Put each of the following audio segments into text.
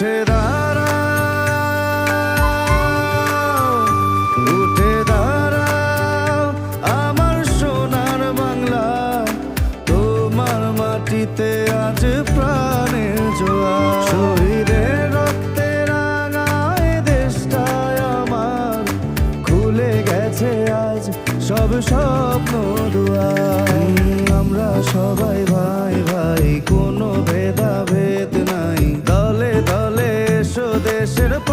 উঠে দাঁড়া উঠে দাঁড়াও, আমার সোনার বাংলা, তোমার মাটিতে প্রাণের আমার খুলে গেছে আজ সব স্বপ্ন দুয়ার। should have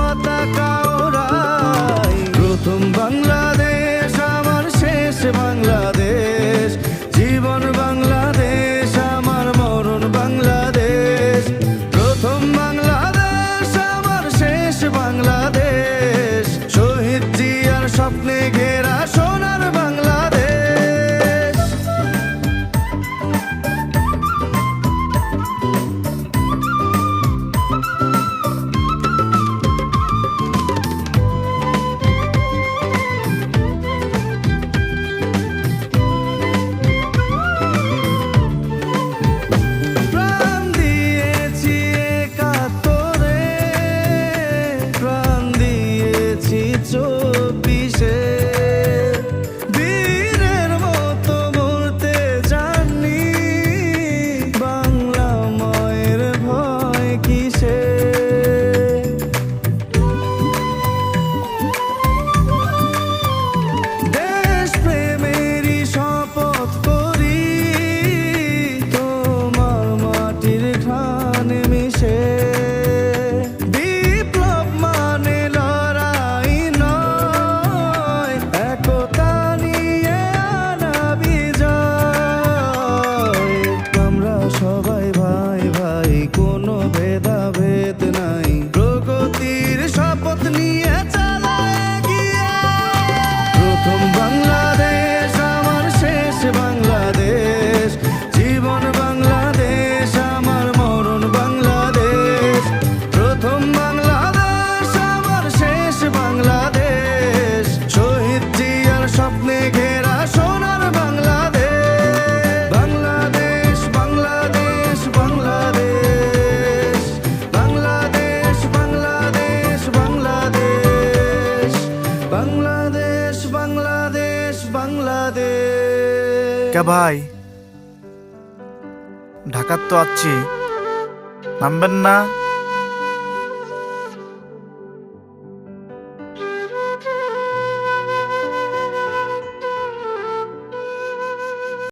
কে ভাই? ঢাকার তো আছি। নামবেন না।